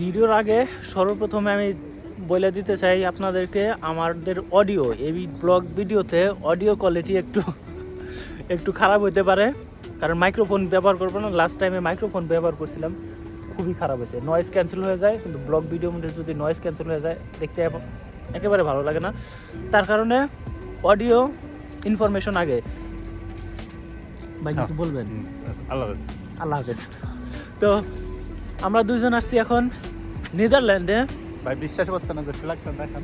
ভিডিওর আগে সর্বপ্রথমে আমি বলে দিতে চাই আপনাদেরকে আমাদের অডিও এই ব্লগ ভিডিওতে অডিও কোয়ালিটি একটু একটু খারাপ হতে পারে। কারণ মাইক্রোফোন ব্যবহার করব না লাস্ট টাইমে মাইক্রোফোন ব্যবহার করছিলাম খুবই খারাপ হয়েছে। নয়েজ ক্যান্সেল হয়ে যায় কিন্তু ব্লগ ভিডিও মধ্যে যদি নয়েজ ক্যান্সেল হয়ে যায় দেখতে একেবারে ভালো লাগে না। তার কারণে অডিও ইনফরমেশন আগে। ভাই কিছু বলবেন? আল্লাহ হাফেজ। আল্লাহ হাফেজ। তো আমরা দুজন আসছি এখন। নেদারল্যান্ডে। ভাই বিশ্বাস করছে না যে ফ্ল্যাগটা দেখান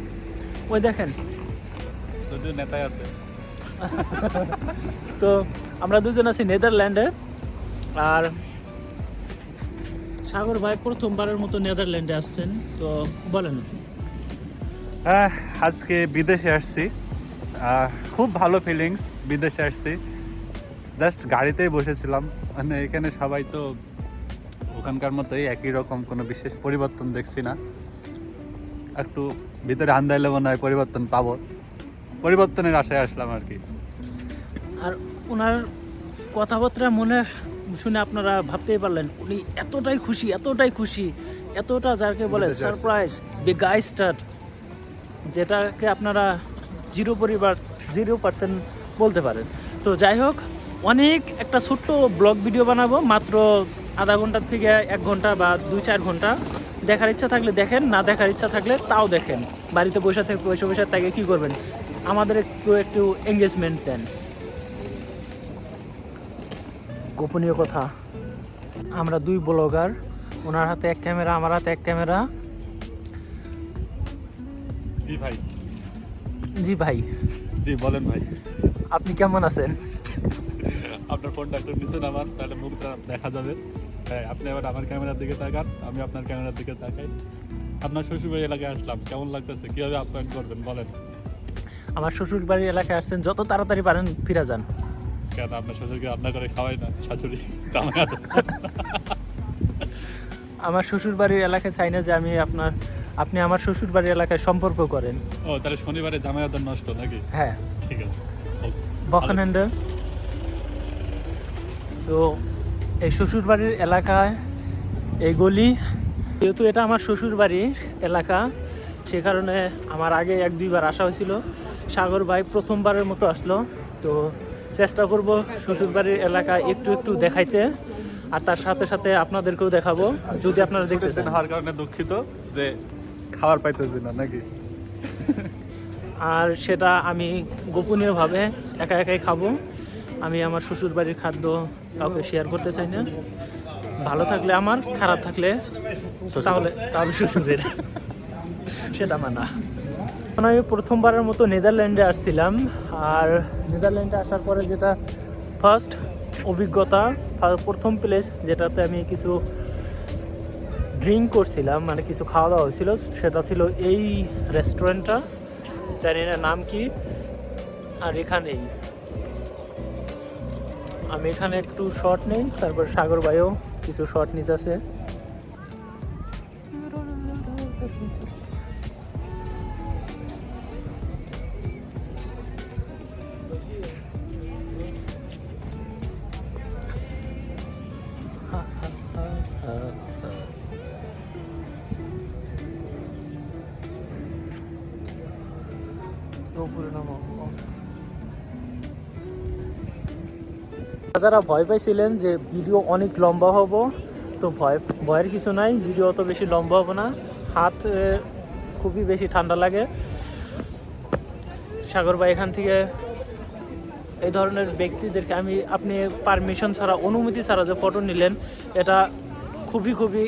ওই দেখেন। যদিও নেতাই আছে। তো আমরা দুজন আছি নেদারল্যান্ডে। আর সাগর ভাই প্রথমবারের মতো নেদারল্যান্ডে আসছেন তো বলেন। হ্যাঁ আজকে বিদেশে আসছি। খুব ভালো ফিলিংস বিদেশে আসছি। জাস্ট গাড়িতেই বসেছিলাম। মানে এখানে সবাই তো ওখানকার মতোই একই রকম কোনো বিশেষ পরিবর্তন দেখছি না। একটু ভিতরে আন্দাইলে মনে হয় পরিবর্তন পাবো। পরিবর্তনের আশায় আসলাম আর কি। আর ওনার কথাবার্তা মনে শুনে আপনারা ভাবতেই পারলেন উনি এতটাই খুশি এতটাই খুশি এতটা যাকে বলে বিদেশে আসছে। সারপ্রাইজ গাইস্টার যেটাকে আপনারা জিরো পরিবার জিরো পার্সেন্ট বলতে পারেন। তো যাই হোক অনেক একটা ছোট্ট ব্লগ ভিডিও বানাবো মাত্র আধা ঘণ্টার থেকে এক ঘণ্টা বা দুই চার ঘণ্টা দেখার ইচ্ছা থাকলে দেখেন না দেখার ইচ্ছা থাকলে তাও দেখেন। বাড়িতে বসে থেকে বসে বসে তাকে কী করবেন? আমাদের একটু একটু এঙ্গেজমেন্ট দেন। গোপনীয় কথা আমরা দুই ব্লগার ওনার হাতে এক ক্যামেরা আমার হাতে এক ক্যামেরা। জি ভাই। জি ভাই। জি বলেন ভাই। আপনি কেমন আছেন? আপনার ফোনটা একটু নিচে নামান তাহলে মুখটা দেখা যাবে। হ্যাঁ আপনি এবার আমার ক্যামেরার দিকে তাকান আমি আপনার ক্যামেরার দিকে তাকাই। আপনার শ্বশুরবাড়ি এলাকায় আসলাম কেমন লাগতেছে? কীভাবে আপ্যায়ন করবেন বলেন। আমার শ্বশুর বাড়ির এলাকায় আসছেন যত তাড়াতাড়ি পারেন ফিরে যান। কেন আপনার শ্বশুরকে রান্না করে খাওয়াই না শাশুড়ি? আমার শ্বশুর বাড়ির এলাকায় চাই না যে আমি আপনার আপনি আমার শ্বশুর বাড়ির এলাকায় সম্পর্ক করেন। ও তাহলে শনিবারে জামাই আদর নষ্ট নাকি? হ্যাঁ। ঠিক আছে। ওকে। বখানেন্ডে তো এই শ্বশুরবাড়ির এলাকায় এই গলি যেহেতু এটা আমার শ্বশুর বাড়ির এলাকা সে কারণে আমার আগে এক দুইবার আসা হয়েছিল। সাগর ভাই প্রথমবারের মতো আসলো। তো চেষ্টা করব শ্বশুরবাড়ির এলাকা একটু একটু দেখাইতে। আর তার সাথে সাথে আপনাদেরকেও দেখাবো যদি আপনারা দেখতে চান। হওয়ার কারণে দুঃখিত যে খাবার পাইতেছি না নাকি? আর সেটা আমি গোপনীয়ভাবে একা একাই খাব। আমি আমার শ্বশুর বাড়ির খাদ্য কাউকে শেয়ার করতে চাই না। ভালো থাকলে আমার খারাপ থাকলে তাহলে তাহলে শ্বশুরের সেটা মানা আমি প্রথমবারের মতো নেদারল্যান্ডে আসছিলাম আর নেদারল্যান্ডে আসার পরে যেটা ফার্স্ট অভিজ্ঞতা প্রথম প্লেস যেটাতে আমি কিছু ড্রিঙ্ক করছিলাম মানে কিছু খাওয়া দাওয়া হয়েছিল সেটা ছিল এই রেস্টুরেন্টটা জানি না নাম কি আর এখানেই। আমি এখানে একটু শর্ট নেই তারপর সাগর ভাইও কিছু শর্ট নিতেছে। যারা ভয় পাইছিলেন যে ভিডিও অনেক লম্বা হব, তো ভয়, ভয়ের কিছু নাই, ভিডিও অত বেশি লম্বা হবে না। হাত খুবই বেশি ঠান্ডা লাগে। সাগর ভাই এখান থেকে এই ধরনের ব্যক্তিদেরকে আমি, আপনি পারমিশন ছাড়া, অনুমতি ছাড়া যে ফটো নিলেন, এটা খুবই খুবই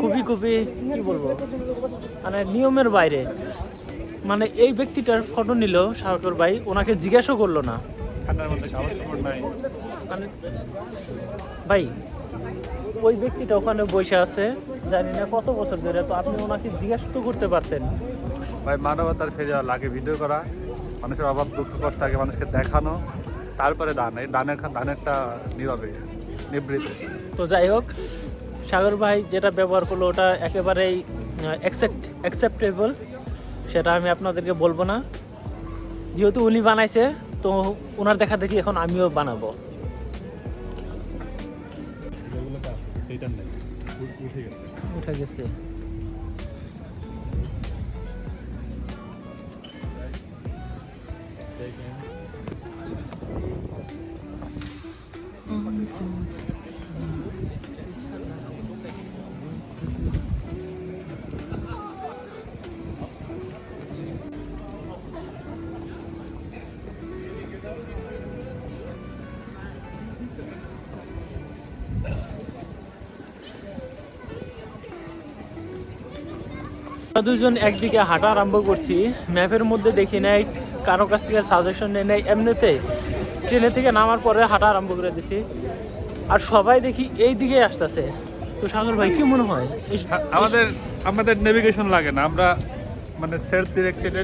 খুবই খুবই, কি বলব? মানে নিয়মের বাইরে। মানে এই ব্যক্তিটার ফটো নিল সাগর ভাই, ওনাকে জিজ্ঞাসা করল না। ঠান্ডার মধ্যে খাবার সাপোর্ট নাই মানে ভাই ওই ব্যক্তিটা ওখানে বসে আছে জানি না কত বছর ধরে তো আপনি ওনাকে জিজ্ঞাসা তো করতে পারতেন। ভাই মানবতার ফিরে লাগে ভিডিও করা মানুষের অভাব দুঃখ কষ্ট আগে মানুষকে দেখানো তারপরে দান এই দানের দানেরটা নীরবে নিবৃত। তো যাই হোক সাগর ভাই যেটা ব্যবহার করল ওটা একেবারেই অ্যাকসেপ্ট অ্যাকসেপ্টেবল সেটা আমি আপনাদেরকে বলব না। যেহেতু উনি বানাইছে তো ওনার দেখা দেখি এখন আমিও বানাবো। উঠে গেছে। দুজন একদিকে হাঁটা আরম্ভ করছি। ম্যাপের মধ্যে দেখি নাই কারও কাছ থেকে সাজেশন নেই নাই এমনিতে ট্রেনে থেকে নামার পরে হাঁটা আরম্ভ করে দিছি। আর সবাই দেখি এই দিকে আসতেছে। তো সাগর ভাই কি মনে হয়? আমাদের আমাদের নেভিগেশন লাগে না আমরা মানে সেলফ ডিরেক্টেড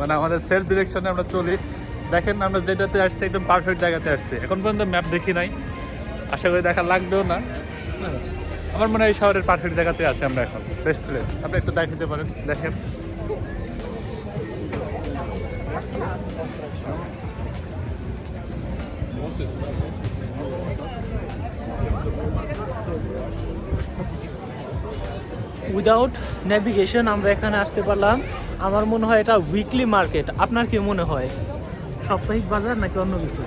মানে আমাদের সেলফ ডিরেকশনে আমরা চলি। দেখেন আমরা যেটাতে আসছি একদম পারফেক্ট জায়গাতে আসছি। এখন পর্যন্ত ম্যাপ দেখি নাই। আশা করি দেখা লাগবেও না। আমার মনে হয় এই শহরের পারফেক্ট জায়গাতে আছে আমরা এখন। বেস্ট প্লেস আপনি একটু দেখাতে পারেন দেখেন। উইদাউট নেভিগেশন আমরা এখানে আসতে পারলাম। আমার মনে হয় এটা উইকলি মার্কেট আপনার কি মনে হয়? সাপ্তাহিক বাজার নাকি অন্য কিছু?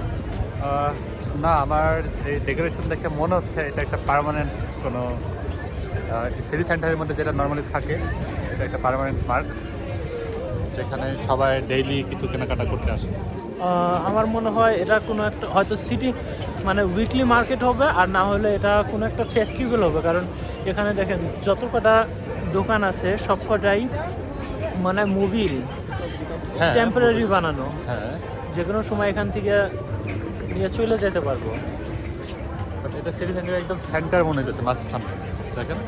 না আমার এই ডেকোরেশন দেখে মনে হচ্ছে এটা একটা পার্মানেন্ট কোনো সিটি সেন্টারের মধ্যে যেটা নর্মালি থাকে এটা একটা পারমানেন্ট মার্ক যেখানে সবাই ডেইলি কিছু কেনাকাটা করতে আসে। আমার মনে হয় এটা কোনো একটা হয়তো সিটি মানে উইকলি মার্কেট হবে আর না হলে এটা কোনো একটা ফেস্টিভ্যাল হবে কারণ এখানে দেখেন যত কটা দোকান আছে সব কটাই মানে হ্যাঁ টেম্পোরারি বানানো। হ্যাঁ। যে কোনো সময় এখান থেকে নিয়ে চলে যেতে পারব। এটা সিটি সেন্টারের একদম সেন্টার মনে হচ্ছে মাঝখান দেখেন?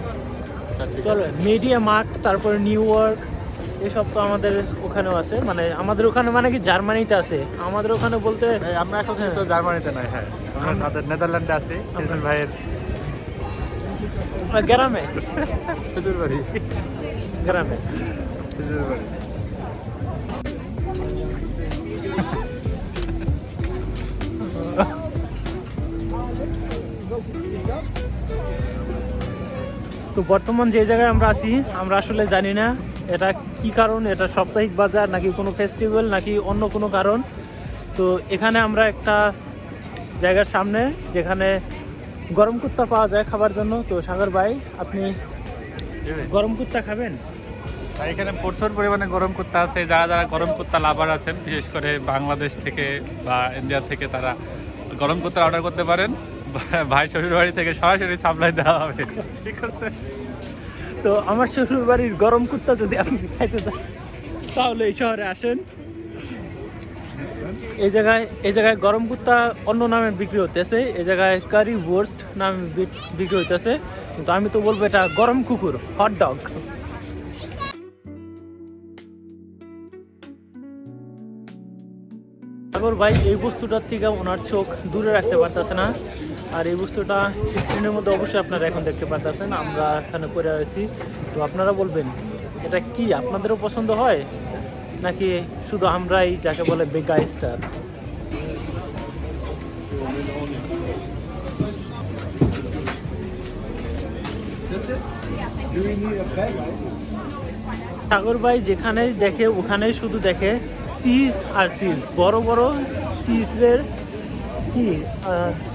চলো মিডিয়া মার্ট তারপরে নিউ ইয়র্ক এসব তো আমাদের ওখানেও আছে। মানে আমাদের ওখানে মানে কি জার্মানিতে আছে? আমাদের ওখানে বলতে আমরা এখন কিন্তু জার্মানিতে নাই হ্যাঁ। আমরা আমাদের নেদারল্যান্ডে আছি হিজল ভাইয়ের গ্রামে। শ্বশুর বাড়ি। গ্রামে। শ্বশুর বাড়ি। তো বর্তমান যে জায়গায় আমরা আছি, আমরা আসলে জানি না এটা কি কারণ, এটা সাপ্তাহিক বাজার নাকি কোনো ফেস্টিভ্যাল নাকি অন্য কোনো কারণ। তো এখানে আমরা একটা জায়গার সামনে যেখানে গরম কুত্তা পাওয়া যায় খাবার জন্য। তো সাগর ভাই, আপনি গরম কুত্তা খাবেন? এখানে প্রচুর পরিমাণে গরম কুত্তা আছে। যারা যারা গরম কুত্তা লাভার আছেন, বিশেষ করে বাংলাদেশ থেকে বা ইন্ডিয়া থেকে তারা গরম কুত্তা অর্ডার করতে পারেন। ভাই শ্বশুর বাড়ি থেকে সরাসরি সাপ্লাই দেওয়া হবে। ঠিক আছে? তো আমার শ্বশুর বাড়ির গরম কুত্তা যদি আপনি খাইতে চান, তাহলে এই শহরে আসেন। এই জায়গায় এই জায়গায় গরম কুত্তা অন্য নামে বিক্রি হতেছে এই জায়গায় কারি ওয়ার্স্ট নামে বিক্রি হইতেছে। কিন্তু আমি তো বলব এটা গরম কুকুর হট ডগ ভাই, এই বস্তুটার থেকে ওনার চোখ দূরে রাখতে পারতেছে না। আর এই বস্তুটা স্ক্রিনের মধ্যে অবশ্যই আপনারা এখন দেখতে পারতেছেন, আমরা এখানে পরে আছি। তো আপনারা বলবেন, এটা কি আপনাদেরও পছন্দ হয়? নাকি শুধু আমরাই যাকে বলে বেগা স্টার সাগর ভাই যেখানে দেখে, ওখানেই শুধু দেখে চিজ আর চিজ বড় বড় চিজের কি?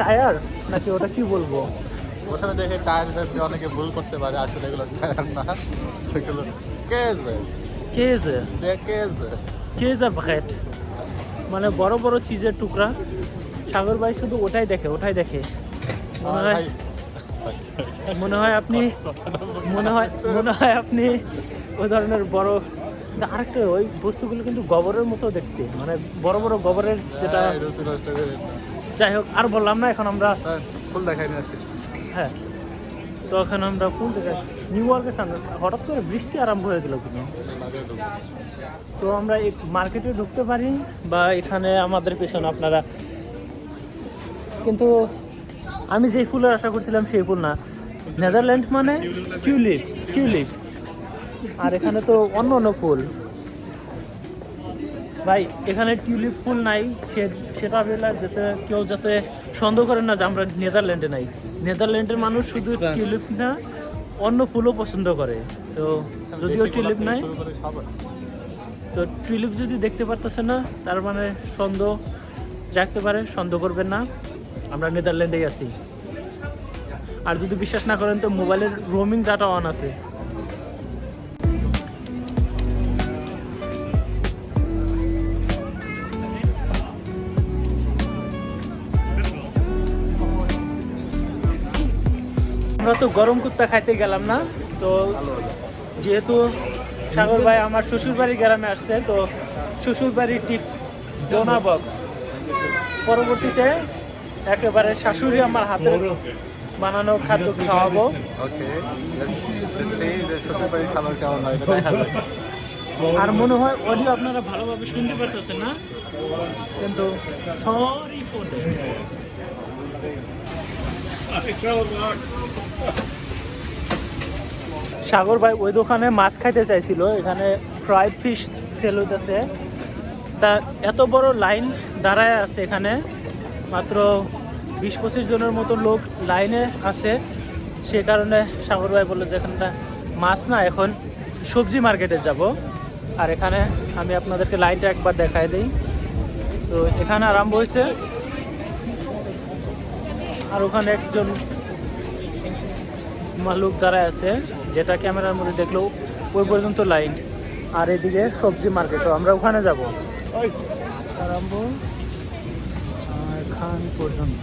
টায়ার? নাকি ওটা কি বলব? ওখানে দেখে টায়ার ভেবে অনেকে ভুল করতে পারে আসলে এগুলো টায়ার না। এগুলো কেজে কেজে কেজে কেজে প্যাকেট মানে বড় বড় চিজের টুকরা। সাগর ভাই শুধু ওটাই দেখে ওটাই দেখে। মনে হয় মনে হয় আপনি মনে হয় মনে হয় আপনি ওই ধরনের বড় আরেকটা ওই বস্তুগুলো কিন্তু গোবরের মতো দেখতে। মানে বড় বড় গোবরের যেটা যাই হোক আর বললাম না এখন আমরা ফুল দেখাই হ্যাঁ। তো এখন আমরা ফুল দেখে নিউ ইয়র্কের সামনে হঠাৎ করে বৃষ্টি আরম্ভ হয়ে গেল কিন্তু। তো আমরা এই মার্কেটে ঢুকতে পারি বা এখানে আমাদের পেছনে আপনারা কিন্তু আমি যেই ফুলের আশা করছিলাম সেই ফুল না। নেদারল্যান্ড মানে টিউলিপ টিউলিপ আর এখানে তো অন্য অন্য ফুল। ভাই এখানে টিউলিপ ফুল নাই সেটা বেলা যাতে কেউ যাতে সন্দেহ করে না যে আমরা নেদারল্যান্ডে নাই। নেদারল্যান্ডের মানুষ শুধু টিউলিপ না অন্য ফুলও পছন্দ করে। তো যদিও টিউলিপ নাই তো টিউলিপ যদি দেখতে পারতেছে না তার মানে সন্দেহ জাগতে পারে সন্দেহ করবেন না। আমরা নেদারল্যান্ডেই আছি। আর যদি বিশ্বাস না করেন তো মোবাইলের রোমিং ডাটা অন আছে। আমরা তো গরম কুত্তা খাইতে গেলাম না তো যেহেতু সাগর ভাই আমার শ্বশুর বাড়ির গ্রামে আসছে তো শ্বশুর বাড়ির টিপস ডোনা বক্স পরবর্তীতে একেবারে শাশুড়ি আমার হাতে বানানো খাদ্য খাওয়াবো। আর মনে হয় অডিও আপনারা ভালোভাবে শুনতে পারতেছেন না কিন্তু সরি ফর সাগর ভাই, ওই দোকানে মাছ খাইতে চাইছিল। এখানে ফ্রাইড ফিশ সেল হইতেছে। তা এত বড় লাইন দাঁড়ায় আছে এখানে। মাত্র বিশ পঁচিশ জনের মতো লোক লাইনে আছে। সে কারণে সাগর ভাই বলল যে, এখানটা মাছ না, এখন সবজি মার্কেটে যাব। আর এখানে আমি আপনাদেরকে লাইনটা একবার দেখাই দিই। তো এখানে আরম্ভ হয়েছে আর ওখানে একজন মালুক দাঁড়ায় আছে যেটা ক্যামেরার মধ্যে দেখল ওই পর্যন্ত লাইন। আর এদিকে সবজি মার্কেট তো আমরা ওখানে যাব। আরম্ভ আর খান পর্যন্ত।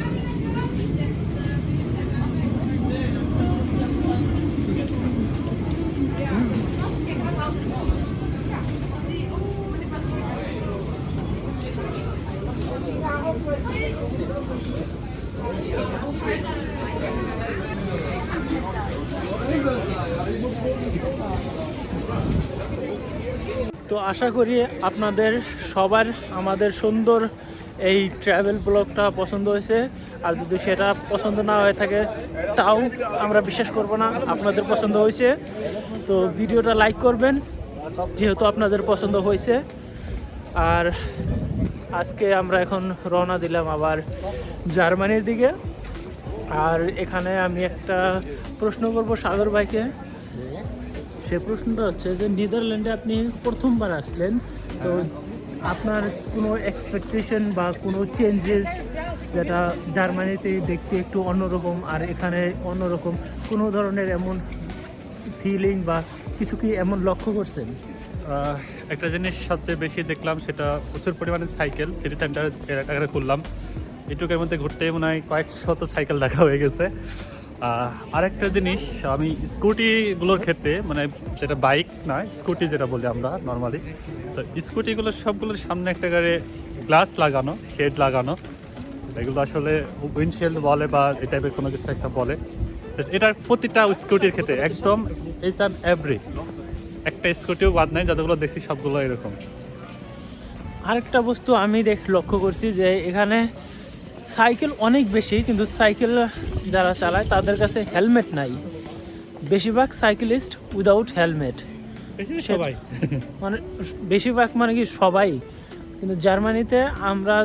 আশা করি আপনাদের সবার, আমাদের সুন্দর এই ট্রাভেল ব্লগটা পছন্দ হয়েছে। আর যদি সেটা পছন্দ না হয়ে থাকে, তাও আমরা বিশ্বাস করব না, আপনাদের পছন্দ হয়েছে। তো ভিডিওটা লাইক করবেন, যেহেতু আপনাদের পছন্দ হয়েছে। আর আজকে আমরা এখন রওনা দিলাম আবার জার্মানির দিকে। আর এখানে আমি একটা প্রশ্ন করব সাগর ভাইকে। সে প্রশ্নটা হচ্ছে যে নেদারল্যান্ডে আপনি প্রথমবার আসলেন তো আপনার কোনো এক্সপেকটেশন বা কোনো চেঞ্জেস যেটা জার্মানিতে দেখতে একটু অন্যরকম আর এখানে অন্যরকম কোনো ধরনের এমন ফিলিং বা কিছু কি এমন লক্ষ্য করছেন? একটা জিনিস সবচেয়ে বেশি দেখলাম সেটা প্রচুর পরিমাণে সাইকেল সিটি সেন্টার এখানে খুললাম। এটুকের মধ্যে ঘুরতে মনে হয় কয়েক শত সাইকেল দেখা হয়ে গেছে। আরেকটা জিনিস, আমি স্কুটিগুলোর ক্ষেত্রে মানে যেটা বাইক নয়, স্কুটি যেটা বলি আমরা নর্মালি তো স্কুটিগুলোর সবগুলোর সামনে একটা গাড়ি গ্লাস লাগানো শেড লাগানো। এগুলো আসলে উইন্ডশিল্ড বলে বা এই টাইপের কোনো কিছু একটা বলে। এটার প্রতিটা স্কুটির ক্ষেত্রে, একদম এইচ অ্যান্ড এভরি একটা স্কুটিও বাদ নাই, যতগুলো দেখছি সবগুলো এরকম। আরেকটা বস্তু আমি দেখ লক্ষ্য করছি যে এখানে সাইকেল অনেক বেশি কিন্তু সাইকেল যারা চালায় তাদের কাছে হেলমেট নাই। বেশিরভাগ সাইকেলিস্ট উইদাউট হেলমেট। সবাই। মানে বেশিরভাগ মানে কি সবাই। কিন্তু জার্মানিতে আমরা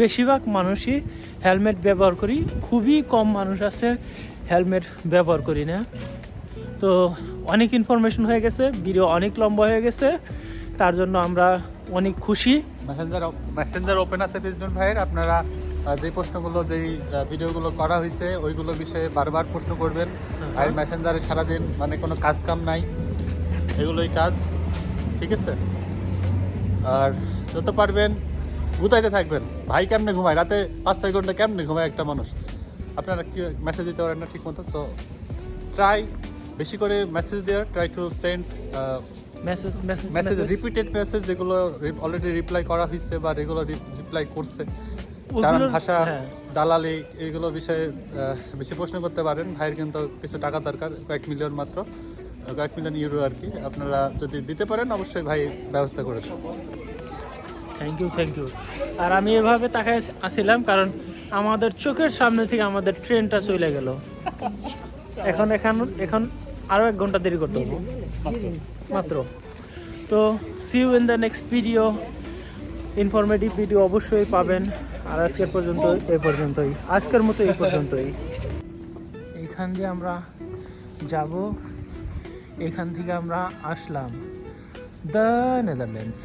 বেশিরভাগ মানুষই হেলমেট ব্যবহার করি খুবই কম মানুষ আছে হেলমেট ব্যবহার করি না। তো অনেক ইনফরমেশন হয়ে গেছে ভিডিও অনেক লম্বা হয়ে গেছে তার জন্য আমরা অনেক খুশি। মেসেঞ্জার মেসেঞ্জার ওপেন আছে রিজনুল ভাইয়ের। আপনারা যে প্রশ্নগুলো যেই ভিডিওগুলো করা হয়েছে ওইগুলো বিষয়ে বারবার প্রশ্ন করবেন। আর মেসেঞ্জারে সারাদিন মানে কোনো কাজ কাম নাই। এগুলোই কাজ। ঠিক আছে? আর যত পারবেন গুতাইতে থাকবেন। ভাই কেমনে ঘুমায়? রাতে পাঁচ ছয় ঘণ্টা কেমনে ঘুমায় একটা মানুষ? আপনারা কি মেসেজ দিতে পারেন না ঠিক মতো তো ট্রাই বেশি করে মেসেজ দেওয়ার try to send message message message repeated message যেগুলো অলরেডি রিপ্লাই করা হয়েছে বা রেগুলার রিপ্লাই করছে। চালান ভাষা হ্যাঁ। দালালি এগুলো বিষয়ে বেশি প্রশ্ন করতে পারেন। ভাইয়ের কিন্তু কিছু টাকা দরকার কয়েক মিলিয়ন মাত্র। কয়েক মিলিয়ন ইউরো আর কি। আপনারা যদি দিতে পারেন অবশ্যই ভাই ব্যবস্থা করে থ্যাংক ইউ থ্যাংক ইউ আর আমি এভাবে তাকায় আসছিলাম কারণ আমাদের চোখের সামনে থেকে আমাদের ট্রেনটা চলে গেল। এখন এখন এখন আরও এক ঘণ্টা দেরি করতে হবে। মাত্র। তো see you in the next video informative video অবশ্যই পাবেন। আর আজকের পর্যন্ত এ পর্যন্তই। আজকের মতো এই পর্যন্তই। এইখান দিয়ে আমরা যাব। এখান থেকে আমরা আসলাম দ্য নেদারল্যান্ডস।